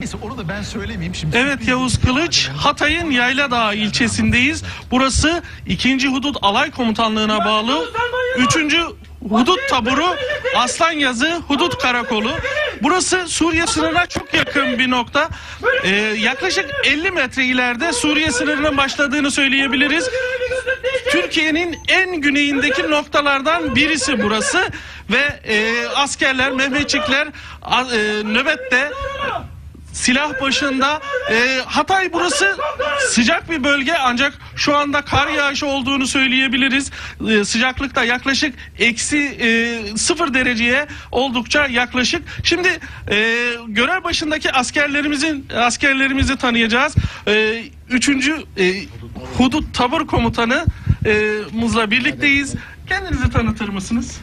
Neyse onu da ben söylemeyeyim şimdi. Evet Yavuz Kılıç, Hatay'ın Yayladağ ilçesindeyiz. Burası 2. Hudut Alay Komutanlığı'na bağlı 3. Hudut Taburu Aslanyazı Hudut Karakolu. Burası Suriye sınırına çok yakın bir nokta. Ee, yaklaşık 50 metre ileride Suriye sınırının başladığını söyleyebiliriz. Türkiye'nin en güneyindeki noktalardan birisi burası ve e, askerler, Mehmetçikler a- e, nöbette silah başında. E, Hatay burası sıcak bir bölge ancak şu anda kar yağışı olduğunu söyleyebiliriz. E, sıcaklık da yaklaşık eksi e, sıfır dereceye oldukça yaklaşık. Şimdi e, görev başındaki askerlerimizin askerlerimizi tanıyacağız. E, üçüncü e, Hudut Tabur Komutanı e, Muz'la birlikteyiz. Kendinizi tanıtır mısınız?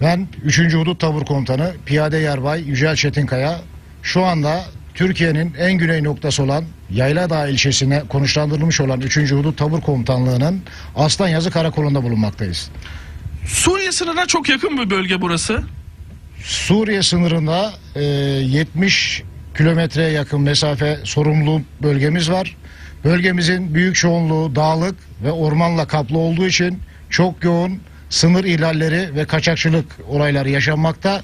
Ben 3. Hudut Tabur Komutanı Piyade Yarbay Yücel Çetinkaya şu anda Türkiye'nin en güney noktası olan Yayladağ ilçesine konuşlandırılmış olan 3. Hudut Tabur Komutanlığı'nın Aslanyazı Karakolu'nda bulunmaktayız. Suriye sınırına çok yakın bir bölge burası. Suriye sınırında e, 70 kilometreye yakın mesafe sorumluluğu bölgemiz var. Bölgemizin büyük çoğunluğu dağlık ve ormanla kaplı olduğu için çok yoğun sınır ihlalleri ve kaçakçılık olayları yaşanmakta.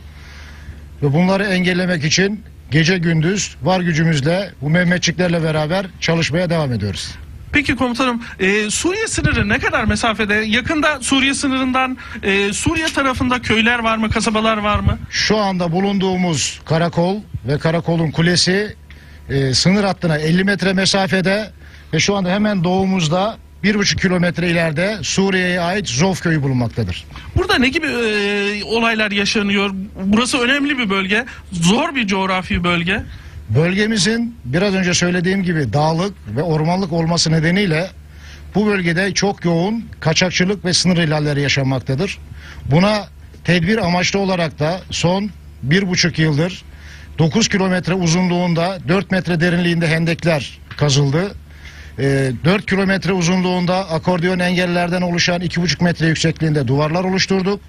Ve bunları engellemek için gece gündüz var gücümüzle bu Mehmetçiklerle beraber çalışmaya devam ediyoruz. Peki komutanım e, Suriye sınırı ne kadar mesafede? Yakında Suriye sınırından e, Suriye tarafında köyler var mı, kasabalar var mı? Şu anda bulunduğumuz karakol ve karakolun kulesi e, sınır hattına 50 metre mesafede ve şu anda hemen doğumuzda 1,5 kilometre ileride Suriye'ye ait Zof köyü bulunmaktadır. Burada ne gibi e, olaylar yaşanıyor? Burası önemli bir bölge, zor bir coğrafi bölge. Bölgemizin biraz önce söylediğim gibi dağlık ve ormanlık olması nedeniyle bu bölgede çok yoğun kaçakçılık ve sınır ihlalleri yaşanmaktadır. Buna tedbir amaçlı olarak da son bir buçuk yıldır 9 kilometre uzunluğunda 4 metre derinliğinde hendekler kazıldı. Ee, 4 kilometre uzunluğunda akordeon engellerden oluşan 2,5 metre yüksekliğinde duvarlar oluşturduk.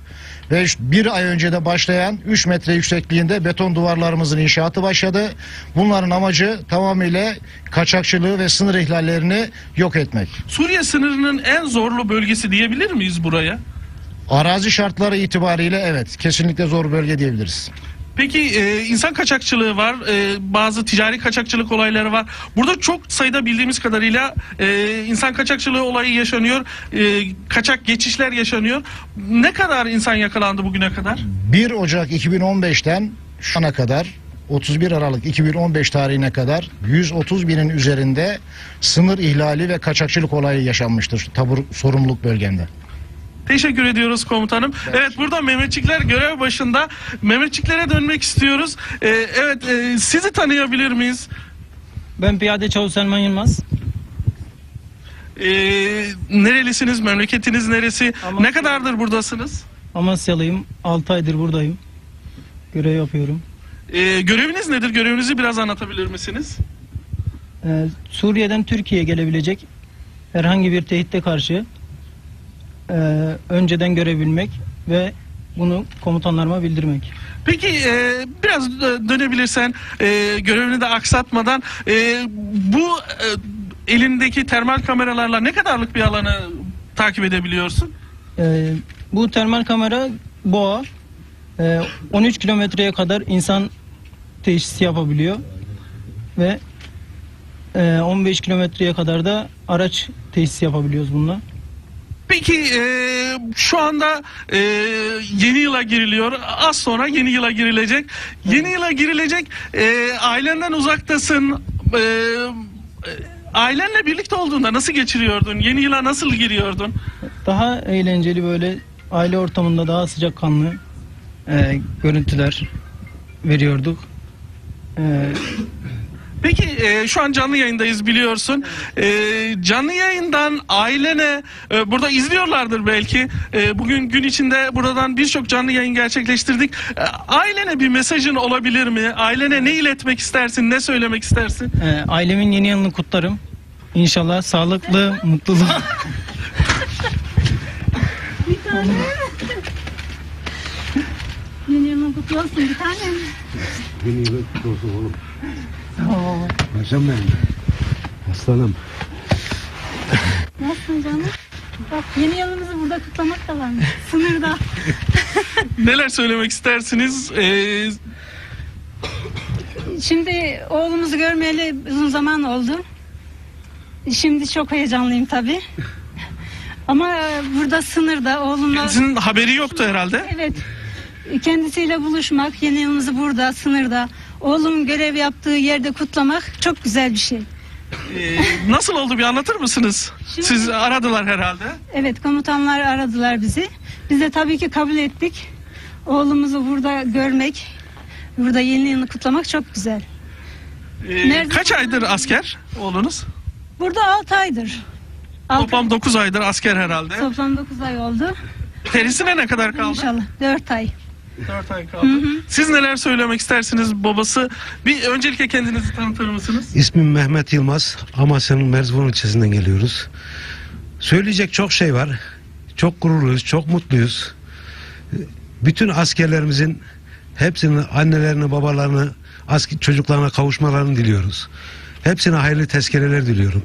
Ve bir ay önce de başlayan 3 metre yüksekliğinde beton duvarlarımızın inşaatı başladı. Bunların amacı tamamıyla kaçakçılığı ve sınır ihlallerini yok etmek. Suriye sınırının en zorlu bölgesi diyebilir miyiz buraya? Arazi şartları itibariyle evet kesinlikle zor bölge diyebiliriz. Peki e, insan kaçakçılığı var, e, bazı ticari kaçakçılık olayları var. Burada çok sayıda bildiğimiz kadarıyla e, insan kaçakçılığı olayı yaşanıyor, e, kaçak geçişler yaşanıyor. Ne kadar insan yakalandı bugüne kadar? 1 Ocak 2015'ten şu ana kadar 31 Aralık 2015 tarihine kadar 130 binin üzerinde sınır ihlali ve kaçakçılık olayı yaşanmıştır tabur sorumluluk bölgemde. Teşekkür ediyoruz komutanım. Evet burada Mehmetçikler görev başında. Mehmetçiklere dönmek istiyoruz. E, evet e, sizi tanıyabilir miyiz? Ben piyade Çavuş Selman Yılmaz. E, nerelisiniz? Memleketiniz neresi? Amasya. Ne kadardır buradasınız? Amasyalıyım. 6 aydır buradayım. Görev yapıyorum. E, göreviniz nedir? Görevinizi biraz anlatabilir misiniz? Ee, Suriye'den Türkiye'ye gelebilecek herhangi bir tehditte karşı e, önceden görebilmek ve bunu komutanlarıma bildirmek. Peki e, biraz dö- dönebilirsen e, görevini de aksatmadan e, bu e, elindeki termal kameralarla ne kadarlık bir alanı takip edebiliyorsun? Ee, bu termal kamera boğa e, 13 kilometreye kadar insan teşhisi yapabiliyor ve e, 15 kilometreye kadar da araç teşhisi yapabiliyoruz bununla. Peki e, şu anda e, yeni yıla giriliyor. Az sonra yeni yıla girilecek. Yeni yıla girilecek. E, ailenden uzaktasın. E, ailenle birlikte olduğunda nasıl geçiriyordun? Yeni yıla nasıl giriyordun? Daha eğlenceli böyle aile ortamında daha sıcakkanlı e, görüntüler veriyorduk. E, Peki e, şu an canlı yayındayız biliyorsun. E, canlı yayından ailene e, burada izliyorlardır belki. E, bugün gün içinde buradan birçok canlı yayın gerçekleştirdik. E, ailene bir mesajın olabilir mi? Ailene ne iletmek istersin? Ne söylemek istersin? e, ailemin yeni yılını kutlarım. İnşallah sağlıklı, mutluluğu. Yeni yılın kutlu olsun bir tanem. Yeni yılı kutlu olsun oğlum. Tamam Paşam benim. Aslanım. Nasılsın canım? Bak yeni yılımızı burada kutlamak da varmış. Sınırda. Neler söylemek istersiniz? Ee, Şimdi oğlumuzu görmeyeli uzun zaman oldu. Şimdi çok heyecanlıyım tabii. Ama burada sınırda oğlumla... sizin haberi yoktu herhalde. Evet. Kendisiyle buluşmak, yeni yılımızı burada, sınırda, oğlumun görev yaptığı yerde kutlamak çok güzel bir şey. Ee, nasıl oldu bir anlatır mısınız? Şimdi- Siz aradılar herhalde. Evet, komutanlar aradılar bizi. Biz de tabii ki kabul ettik. Oğlumuzu burada görmek, burada yeni yılını kutlamak çok güzel. Ee, Nerede- kaç aydır asker oğlunuz? Burada 6 aydır. Altı- Toplam 9 aydır asker herhalde. Toplam 9 ay oldu. Terisine ne kadar kaldı? İnşallah 4 ay. 4 ay kaldı. Siz neler söylemek istersiniz babası? Bir öncelikle kendinizi tanıtır mısınız? İsmim Mehmet Yılmaz. Amasya'nın Merzbon ilçesinden geliyoruz. Söyleyecek çok şey var. Çok gururluyuz, çok mutluyuz. Bütün askerlerimizin hepsinin annelerini, babalarını, asker, çocuklarına kavuşmalarını diliyoruz. Hepsine hayırlı tezkereler diliyorum.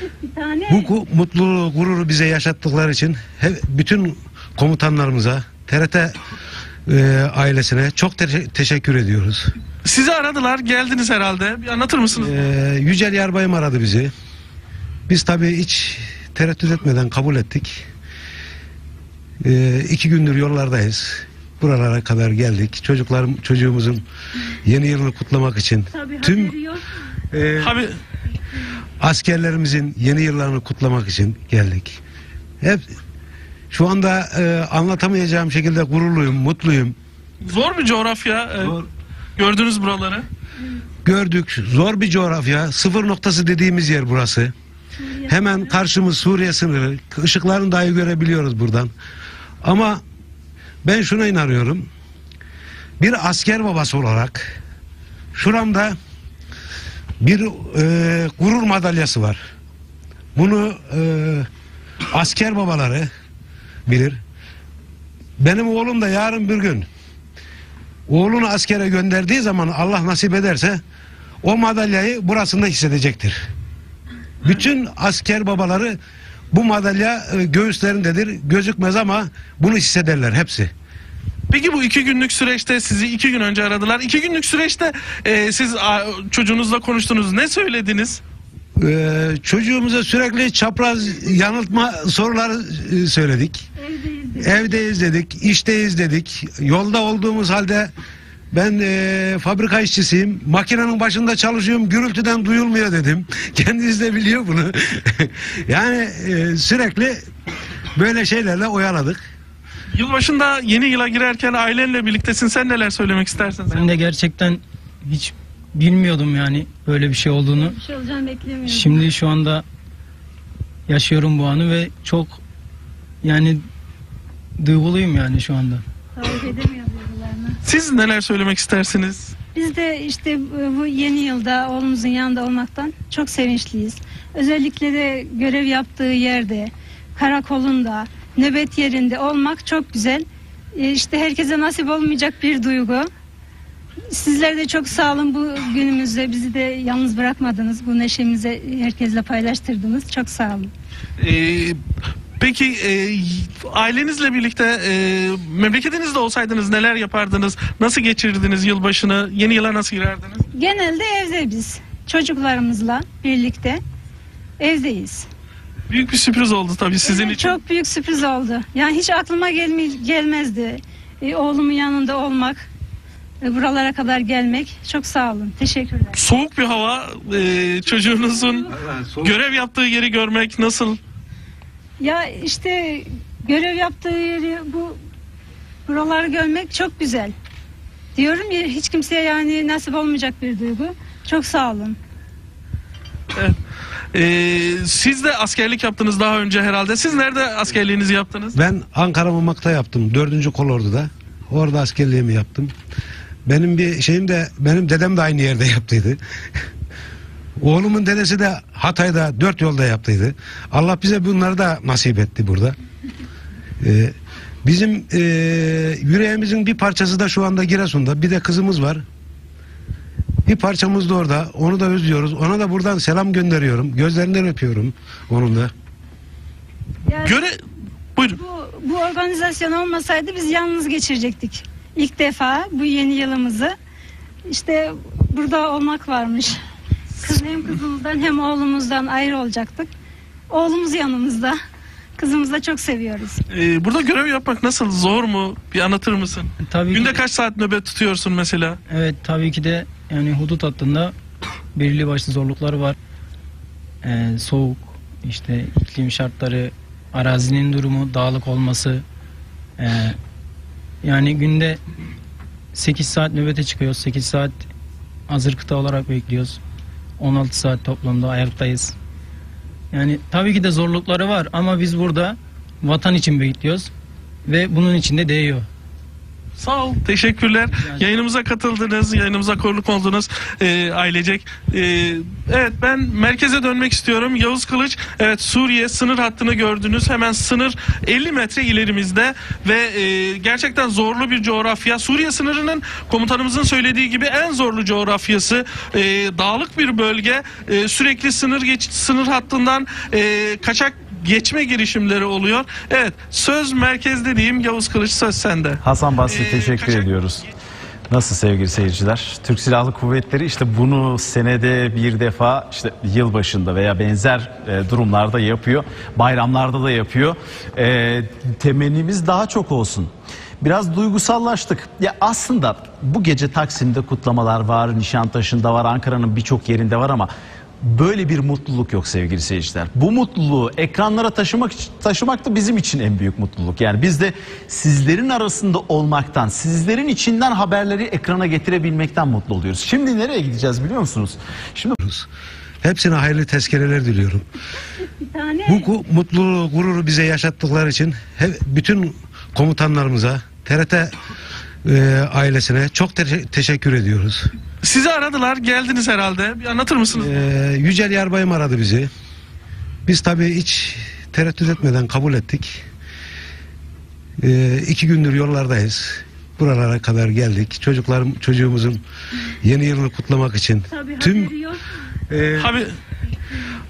Bu gu- mutluluğu, gururu bize yaşattıkları için he- bütün komutanlarımıza, TRT e, ailesine çok te- teşekkür ediyoruz. Sizi aradılar, geldiniz herhalde. Bir anlatır mısınız? Ee, Yücel Yarbayım aradı bizi. Biz tabii hiç tereddüt etmeden kabul ettik. Ee, iki gündür yollardayız. Buralara kadar geldik. Çocuklarım, çocuğumuzun yeni yılını kutlamak için tabii tüm haberi yok. e, Abi askerlerimizin yeni yıllarını kutlamak için geldik. Hep şu anda e, anlatamayacağım şekilde gururluyum, mutluyum. zor bir coğrafya. Ee, Zor. Gördünüz buraları. Gördük zor bir coğrafya. Sıfır noktası dediğimiz yer burası. Hemen karşımız Suriye sınırı. Işıklarını dahi görebiliyoruz buradan. Ama ben şuna inanıyorum. Bir asker babası olarak şuramda bir e, gurur madalyası var. Bunu e, asker babaları bilir. Benim oğlum da yarın bir gün oğlunu askere gönderdiği zaman Allah nasip ederse o madalyayı burasında hissedecektir. Bütün asker babaları bu madalya e, göğüslerindedir. Gözükmez ama bunu hissederler hepsi. Peki bu iki günlük süreçte sizi iki gün önce aradılar. İki günlük süreçte e, siz a, çocuğunuzla konuştunuz. Ne söylediniz? Ee, çocuğumuza sürekli çapraz yanıltma soruları e, söyledik. Evdeyiz. Dedik, işteyiz dedik. Yolda olduğumuz halde ben e, fabrika işçisiyim. Makinenin başında çalışıyorum. Gürültüden duyulmuyor dedim. Kendiniz de biliyor bunu. yani e, sürekli böyle şeylerle oyaladık. Yılbaşında yeni yıla girerken ailenle birliktesin. Sen neler söylemek istersin? sen? Ben de gerçekten hiç bilmiyordum yani böyle bir şey olduğunu. Bir şey olacağını beklemiyordum. Şimdi şu anda yaşıyorum bu anı ve çok yani duyguluyum yani şu anda. Tarif edemiyorum duygularını. Siz neler söylemek istersiniz? Biz de işte bu yeni yılda oğlumuzun yanında olmaktan çok sevinçliyiz. Özellikle de görev yaptığı yerde, karakolunda, nöbet yerinde olmak çok güzel. E, İşte herkese nasip olmayacak bir duygu. Sizler de çok sağ olun bu günümüzde bizi de yalnız bırakmadınız. Bu neşemizi herkesle paylaştırdınız. Çok sağ olun. Ee, peki e, ailenizle birlikte e, memleketinizde olsaydınız neler yapardınız? Nasıl geçirirdiniz yılbaşını? Yeni yıla nasıl girerdiniz? Genelde evde biz çocuklarımızla birlikte evdeyiz. Büyük bir sürpriz oldu tabii sizin Evet, için. Çok büyük sürpriz oldu. Yani hiç aklıma gelmi- gelmezdi. E, oğlumun yanında olmak, e, buralara kadar gelmek. Çok sağ olun. Teşekkürler. Soğuk bir hava, e, çocuğunuzun görev yaptığı yeri görmek nasıl? Ya işte görev yaptığı yeri bu buraları görmek çok güzel. Diyorum ya hiç kimseye yani nasip olmayacak bir duygu. Çok sağ olun. Ee, siz de askerlik yaptınız daha önce herhalde. Siz nerede askerliğinizi yaptınız? Ben Ankara Mamak'ta yaptım. 4. Kolordu'da. Orada askerliğimi yaptım. Benim bir şeyim de benim dedem de aynı yerde yaptıydı. Oğlumun dedesi de Hatay'da dört yolda yaptıydı. Allah bize bunları da nasip etti burada. Ee, bizim e, yüreğimizin bir parçası da şu anda Giresun'da. Bir de kızımız var. Bir parçamız da orada. Onu da özlüyoruz. Ona da buradan selam gönderiyorum. Gözlerinden öpüyorum onun da. Yani Göre Buyurun. bu, bu organizasyon olmasaydı biz yalnız geçirecektik. İlk defa bu yeni yılımızı işte burada olmak varmış. Kız hem kızımızdan hem oğlumuzdan ayrı olacaktık. Oğlumuz yanımızda. Kızımızı da çok seviyoruz. Ee, burada görev yapmak nasıl? Zor mu? Bir anlatır mısın? Tabii Günde ki, kaç saat nöbet tutuyorsun mesela? evet tabii ki de yani hudut hattında belirli başlı zorluklar var. Ee, soğuk, işte iklim şartları, arazinin durumu, dağlık olması. Ee, yani günde 8 saat nöbete çıkıyoruz. 8 saat hazır kıta olarak bekliyoruz. 16 saat toplamda ayaktayız. Yani tabii ki de zorlukları var ama biz burada vatan için bekliyoruz ve bunun için de değiyor. Sağ ol. Teşekkürler. Yayınımıza katıldınız. Yayınımıza konuk oldunuz e, ailecek. E, evet ben merkeze dönmek istiyorum. Yavuz Kılıç evet Suriye sınır hattını gördünüz. Hemen sınır 50 metre ilerimizde ve e, gerçekten zorlu bir coğrafya. Suriye sınırının komutanımızın söylediği gibi en zorlu coğrafyası. E, dağlık bir bölge. E, sürekli sınır geç, sınır hattından e, kaçak geçme girişimleri oluyor. Evet söz merkezde diyeyim Yavuz Kılıç söz sende. Hasan Basri Ee, teşekkür kaçak- ediyoruz. Nasıl sevgili seyirciler? Türk Silahlı Kuvvetleri işte bunu senede bir defa işte yılbaşında veya benzer e, durumlarda yapıyor. Bayramlarda da yapıyor. E, temennimiz daha çok olsun. Biraz duygusallaştık. Ya aslında bu gece Taksim'de kutlamalar var, Nişantaşı'nda var, Ankara'nın birçok yerinde var ama böyle bir mutluluk yok sevgili seyirciler. Bu mutluluğu ekranlara taşımak taşımak da bizim için en büyük mutluluk. Yani biz de sizlerin arasında olmaktan, sizlerin içinden haberleri ekrana getirebilmekten mutlu oluyoruz. Şimdi nereye gideceğiz biliyor musunuz? Şimdi Hepsine hayırlı tezkereler diliyorum. Bir tane Bu gu- mutluluğu, gururu bize yaşattıkları için he- bütün komutanlarımıza, TRT e, ailesine çok te- teşekkür ediyoruz. Sizi aradılar, geldiniz herhalde. Bir anlatır mısınız? E, Yücel Yarbayım aradı bizi. Biz tabii hiç tereddüt etmeden kabul ettik. E, iki gündür yollardayız. Buralara kadar geldik. Çocuklarım, çocuğumuzun yeni yılını kutlamak için tabii tüm haberi yok. e, Abi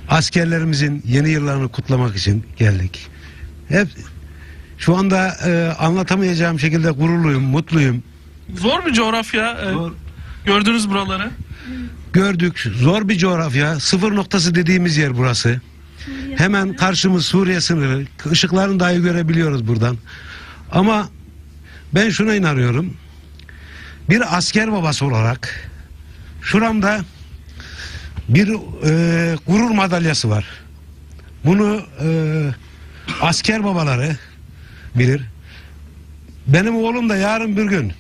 askerlerimizin yeni yıllarını kutlamak için geldik. Hep şu anda e, anlatamayacağım şekilde gururluyum, mutluyum. zor bir coğrafya. Ee, Zor. Gördünüz buraları. Gördük, zor bir coğrafya. Sıfır noktası dediğimiz yer burası. Hemen karşımız Suriye sınırı. Işıklarını dahi görebiliyoruz buradan. Ama ben şuna inanıyorum. Bir asker babası olarak şuramda bir e, gurur madalyası var. Bunu e, asker babaları bilir. Benim oğlum da yarın bir gün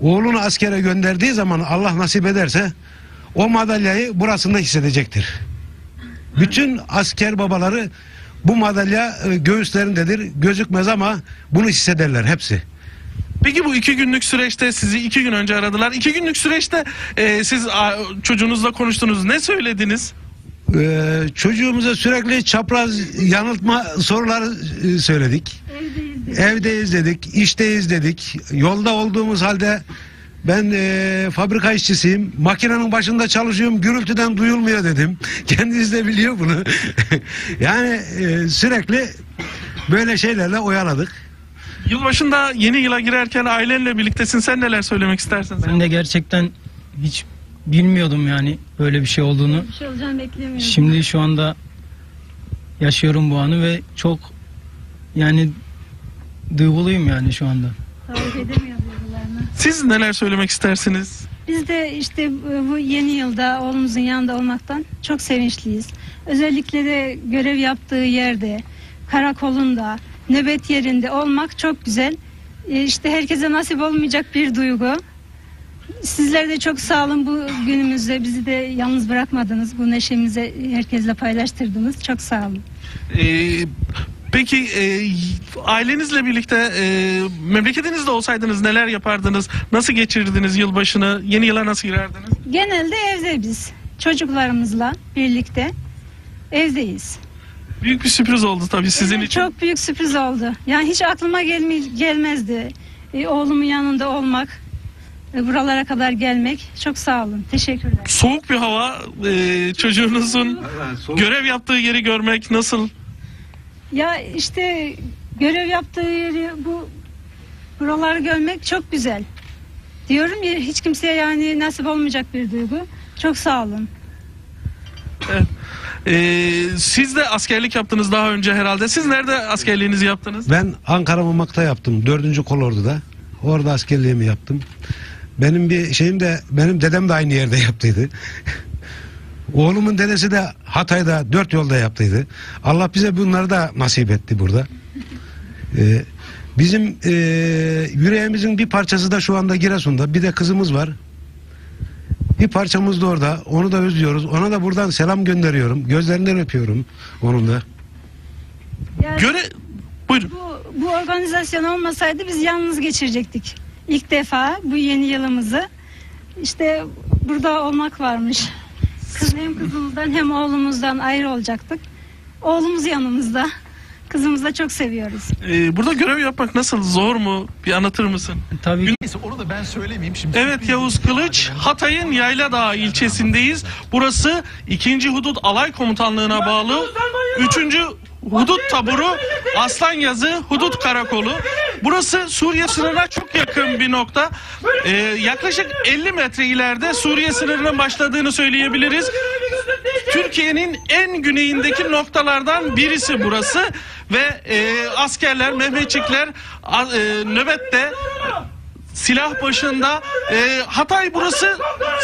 oğlunu askere gönderdiği zaman Allah nasip ederse o madalyayı burasında hissedecektir. Bütün asker babaları bu madalya e, göğüslerindedir. Gözükmez ama bunu hissederler hepsi. Peki bu iki günlük süreçte sizi iki gün önce aradılar. İki günlük süreçte e, siz a, çocuğunuzla konuştunuz. Ne söylediniz? Ee, çocuğumuza sürekli çapraz yanıltma soruları e, söyledik. Evdeyiz. Evdeyiz dedik, işteyiz dedik. Yolda olduğumuz halde ben e, fabrika işçisiyim. Makinenin başında çalışıyorum. Gürültüden duyulmuyor dedim. Kendiniz de biliyor bunu. yani e, sürekli böyle şeylerle oyaladık. Yılbaşında yeni yıla girerken ailenle birliktesin. Sen neler söylemek istersin? Ben de gerçekten hiç bilmiyordum yani böyle bir şey olduğunu. Bir şey olacağını beklemiyordum. Şimdi şu anda yaşıyorum bu anı ve çok yani duyguluyum yani şu anda. Tarif edemiyor duygularını. Siz neler söylemek istersiniz? Biz de işte bu yeni yılda oğlumuzun yanında olmaktan çok sevinçliyiz. Özellikle de görev yaptığı yerde, karakolunda, nöbet yerinde olmak çok güzel. E, İşte herkese nasip olmayacak bir duygu. Sizler de çok sağ olun bu günümüzde bizi de yalnız bırakmadınız. Bu neşemizi herkesle paylaştırdınız. Çok sağ olun. Ee, peki e, ailenizle birlikte e, memleketinizde olsaydınız neler yapardınız? Nasıl geçirirdiniz yılbaşını? Yeni yıla nasıl girerdiniz? Genelde evde biz. Çocuklarımızla birlikte evdeyiz. Büyük bir sürpriz oldu tabii sizin Evet, için. Çok büyük sürpriz oldu. Yani hiç aklıma gelmezdi. E, oğlumun yanında olmak. Ve buralara kadar gelmek. Çok sağ olun. Teşekkürler. Soğuk bir hava, e, çocuğunuzun görev yaptığı yeri görmek nasıl? Ya işte görev yaptığı yeri bu buraları görmek çok güzel. Diyorum ya hiç kimseye yani nasip olmayacak bir duygu. Çok sağ olun. E, siz de askerlik yaptınız daha önce herhalde. Siz nerede askerliğinizi yaptınız? Ben Ankara Mamak'ta yaptım. 4. Kolordu'da. Orada askerliğimi yaptım. Benim bir şeyim de benim dedem de aynı yerde yaptıydı. Oğlumun dedesi de Hatay'da dört yolda yaptıydı. Allah bize bunları da nasip etti burada. Ee, bizim e, yüreğimizin bir parçası da şu anda Giresun'da. Bir de kızımız var. Bir parçamız da orada. Onu da özlüyoruz. Ona da buradan selam gönderiyorum. Gözlerinden öpüyorum onun da. Yani Göre Buyurun. bu, bu organizasyon olmasaydı biz yalnız geçirecektik. İlk defa bu yeni yılımızı. İşte burada olmak varmış. Kız hem kızımızdan hem oğlumuzdan ayrı olacaktık. Oğlumuz yanımızda. Kızımızı da çok seviyoruz. E, burada görev yapmak nasıl? Zor mu? Bir anlatır mısın? Tabii ki Neyse onu da ben söylemeyeyim şimdi. Evet Yavuz Kılıç, Hatay'ın Yayladağ ilçesindeyiz. Burası 2. Hudut Alay Komutanlığı'na bağlı 3. Hudut Taburu Aslanyazı Hudut Karakolu. Burası Suriye sınırına çok yakın bir nokta. Ee, yaklaşık 50 metre ileride Suriye sınırının başladığını söyleyebiliriz. Türkiye'nin en güneyindeki noktalardan birisi burası ve e, askerler, Mehmetçikler e, nöbette silah başında. E, Hatay burası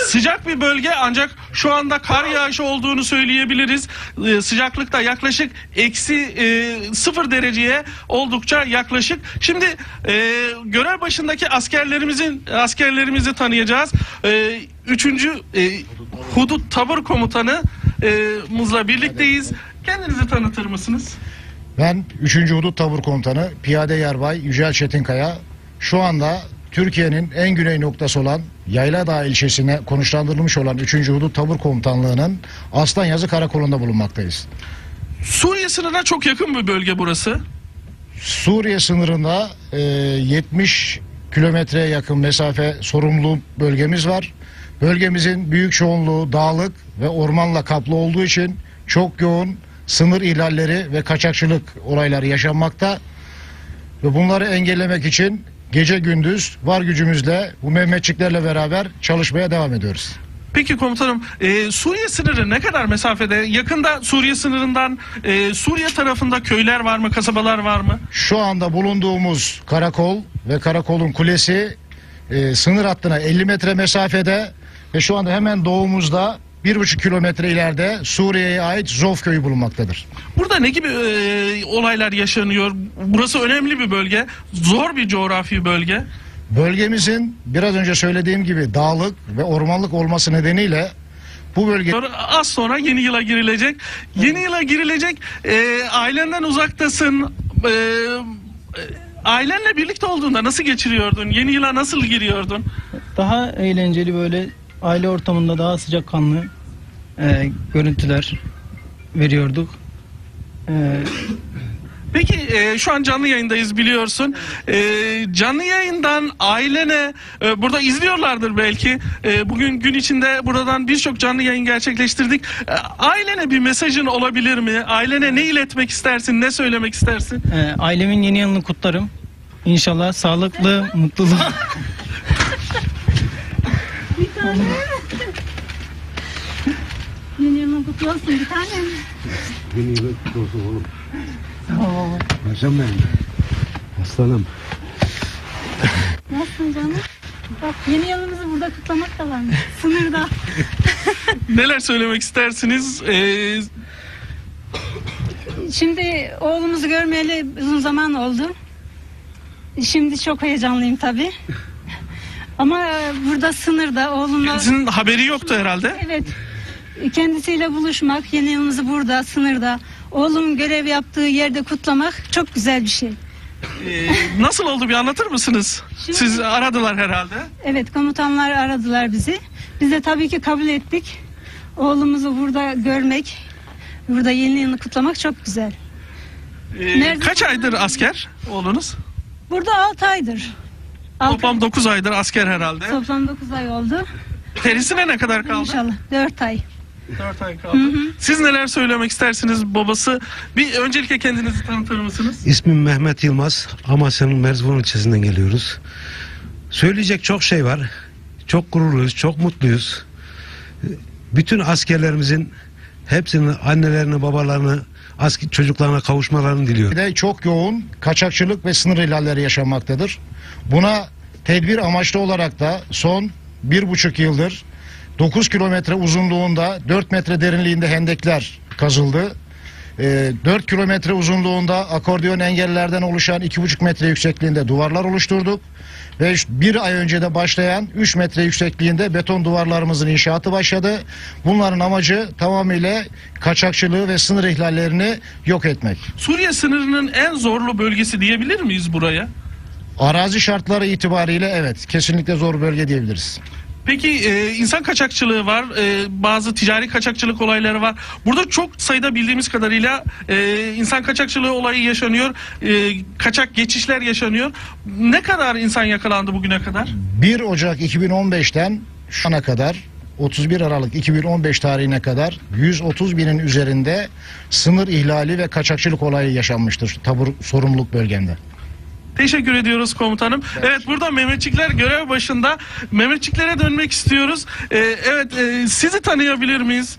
sıcak bir bölge ancak şu anda kar yağışı olduğunu söyleyebiliriz. E, sıcaklık da yaklaşık eksi e, sıfır dereceye oldukça yaklaşık. Şimdi e, görev başındaki askerlerimizin askerlerimizi tanıyacağız. E, üçüncü e, Hudut Tabur Komutanı e, muzla birlikteyiz. Kendinizi tanıtır mısınız? Ben 3. Hudut Tabur Komutanı Piyade Yarbay Yücel Çetinkaya şu anda Türkiye'nin en güney noktası olan Yayladağ ilçesine konuşlandırılmış olan 3. Hudut Tabur Komutanlığı'nın Aslanyazı Karakolu'nda bulunmaktayız. Suriye sınırına çok yakın bir bölge burası. Suriye sınırında e, 70 kilometreye yakın mesafe sorumlu bölgemiz var. Bölgemizin büyük çoğunluğu dağlık ve ormanla kaplı olduğu için çok yoğun sınır ihlalleri ve kaçakçılık olayları yaşanmakta. Ve bunları engellemek için gece gündüz var gücümüzle bu Mehmetçiklerle beraber çalışmaya devam ediyoruz. Peki komutanım e, Suriye sınırı ne kadar mesafede? Yakında Suriye sınırından e, Suriye tarafında köyler var mı, kasabalar var mı? Şu anda bulunduğumuz karakol ve karakolun kulesi e, sınır hattına 50 metre mesafede ve şu anda hemen doğumuzda 1,5 kilometre ileride Suriye'ye ait Zof köyü bulunmaktadır. Burada ne gibi e, olaylar yaşanıyor? Burası önemli bir bölge, zor bir coğrafi bölge. Bölgemizin biraz önce söylediğim gibi dağlık ve ormanlık olması nedeniyle bu bölge Az sonra yeni yıla girilecek. Yeni yıla girilecek. E, ailenden uzaktasın. E, e, ailenle birlikte olduğunda nasıl geçiriyordun? Yeni yıla nasıl giriyordun? daha eğlenceli böyle aile ortamında daha sıcakkanlı e, görüntüler veriyorduk. E, Peki e, şu an canlı yayındayız biliyorsun. E, canlı yayından ailene e, burada izliyorlardır belki. E, bugün gün içinde buradan birçok canlı yayın gerçekleştirdik. E, ailene bir mesajın olabilir mi? Ailene ne iletmek istersin? Ne söylemek istersin? e, ailemin yeni yılını kutlarım. İnşallah sağlıklı, mutluluğu. Yeni yılın kutlu olsun bir tanem. Yeni yılın kutlu olsun oğlum. Paşam benim. Aslanım. Nasılsın canım? Bak yeni yılımızı burada kutlamak da varmış. Sınırda. Neler söylemek istersiniz? E, Şimdi oğlumuzu görmeyeli uzun zaman oldu. Şimdi çok heyecanlıyım tabii. Ama burada sınırda oğlumla... sizin haberi yoktu herhalde. Evet. Kendisiyle buluşmak, yeni yılımızı burada, sınırda, oğlumun görev yaptığı yerde kutlamak çok güzel bir şey. E, nasıl oldu bir anlatır mısınız? Şimdi- Siz aradılar herhalde. Evet, komutanlar aradılar bizi. Biz de tabii ki kabul ettik. Oğlumuzu burada görmek, burada yeni yılını kutlamak çok güzel. E, Nerede- kaç aydır asker oğlunuz? Burada 6 aydır. Altı- Toplam 9 aydır asker herhalde. Toplam 9 ay oldu. Terisine ne kadar kaldı? İnşallah 4 ay. 4 ay kaldı. Siz neler söylemek istersiniz babası? Bir öncelikle kendinizi tanıtır mısınız? İsmim Mehmet Yılmaz. Amasya'nın Merzbon ilçesinden geliyoruz. Söyleyecek çok şey var. Çok gururluyuz, çok mutluyuz. Bütün askerlerimizin hepsinin annelerini, babalarını, asker çocuklarına kavuşmalarını diliyorum. de çok yoğun kaçakçılık ve sınır ihlalleri yaşanmaktadır. Buna tedbir amaçlı olarak da son bir buçuk yıldır 9 kilometre uzunluğunda 4 metre derinliğinde hendekler kazıldı. Ee, 4 kilometre uzunluğunda akordeon engellerden oluşan 2,5 metre yüksekliğinde duvarlar oluşturduk. Ve bir ay önce de başlayan 3 metre yüksekliğinde beton duvarlarımızın inşaatı başladı. Bunların amacı tamamıyla kaçakçılığı ve sınır ihlallerini yok etmek. Suriye sınırının en zorlu bölgesi diyebilir miyiz buraya? Arazi şartları itibariyle evet kesinlikle zor bölge diyebiliriz. Peki e, insan kaçakçılığı var, e, bazı ticari kaçakçılık olayları var. Burada çok sayıda bildiğimiz kadarıyla e, insan kaçakçılığı olayı yaşanıyor, e, kaçak geçişler yaşanıyor. Ne kadar insan yakalandı bugüne kadar? 1 Ocak 2015'ten şu ana kadar 31 Aralık 2015 tarihine kadar 130 binin üzerinde sınır ihlali ve kaçakçılık olayı yaşanmıştır tabur sorumluluk bölgemde. Teşekkür ediyoruz komutanım. Evet burada Mehmetçikler görev başında. Mehmetçiklere dönmek istiyoruz. E, evet e, sizi tanıyabilir miyiz?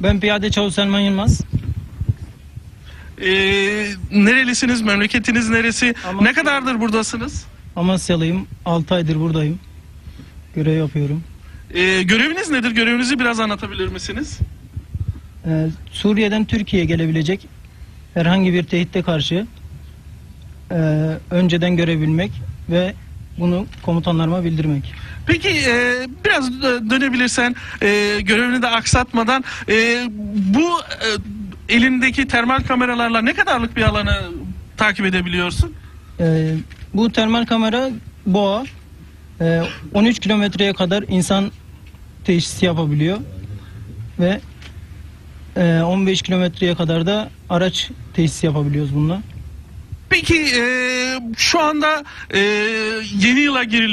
Ben piyade çavuş Selman Yılmaz. E, nerelisiniz? Memleketiniz neresi? Amasya. Ne kadardır buradasınız? Amasyalıyım. 6 aydır buradayım. Görev yapıyorum. E, göreviniz nedir? Görevinizi biraz anlatabilir misiniz? Ee, Suriye'den Türkiye'ye gelebilecek herhangi bir tehditte karşı e, önceden görebilmek ve bunu komutanlarıma bildirmek. Peki e, biraz dö- dönebilirsen e, görevini de aksatmadan e, bu e, elindeki termal kameralarla ne kadarlık bir alanı takip edebiliyorsun? Ee, bu termal kamera boğa e, 13 kilometreye kadar insan teşhisi yapabiliyor ve e, 15 kilometreye kadar da araç teşhisi yapabiliyoruz bununla. Peki e, şu anda e, yeni yıla giriliyor.